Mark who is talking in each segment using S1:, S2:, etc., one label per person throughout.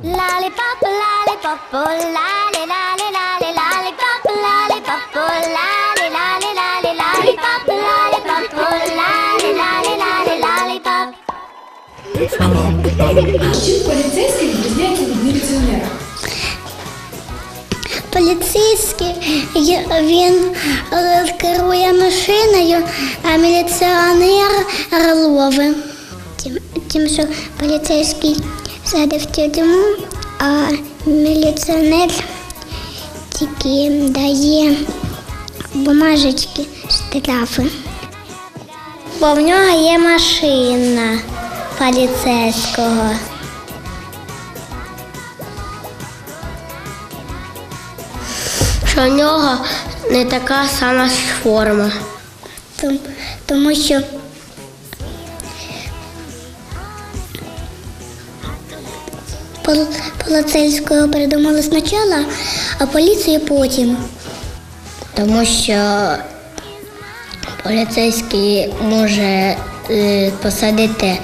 S1: Lollipop, lollipop, oh, lolly, lolly, lolly, lollipop, lollipop, oh, lolly, lolly, lolly, lollipop, lollipop, oh, lolly, lolly, lolly, lollipop.
S2: Чим поліцейський відрізняється від?
S3: Поліцейський він е, керує машиною, а міліціонер ловить. Тим, тим, що поліцейський садив тюрму, а міліціонер тільки дає бумажечки штрафи. Бо в нього є машина поліцейського. що в нього не така сама форма. Тому що пол- поліцейського придумали спочатку, а поліцію потім. Тому що поліцейський може е, посадити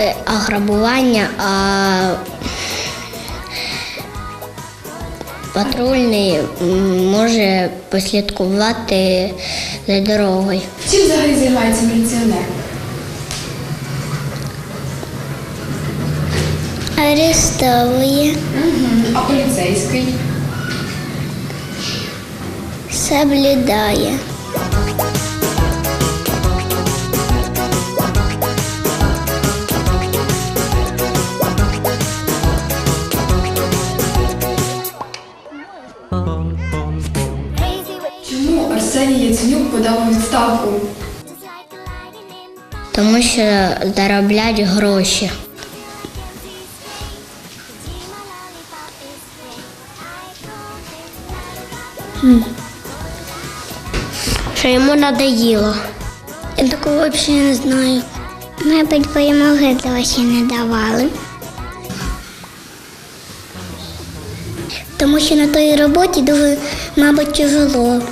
S3: е, ограбування, а патрульний може послідкувати за дорогою.
S2: Чим взагалі займається міліціонер?
S3: Арестовує,
S2: А поліцейський?
S3: соблюдає.
S2: Чому Арсеній Яценюк подав відставку?
S3: Тому що зароблять гроші. Що йому надоїло. Я такого взагалі не знаю. Мабуть, бо йому гроші не давали. Тому що на тій роботі дуже, мабуть, тяжело.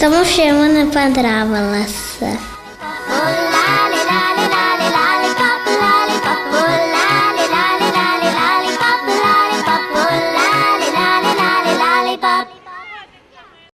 S3: Тому що йому не понравилося.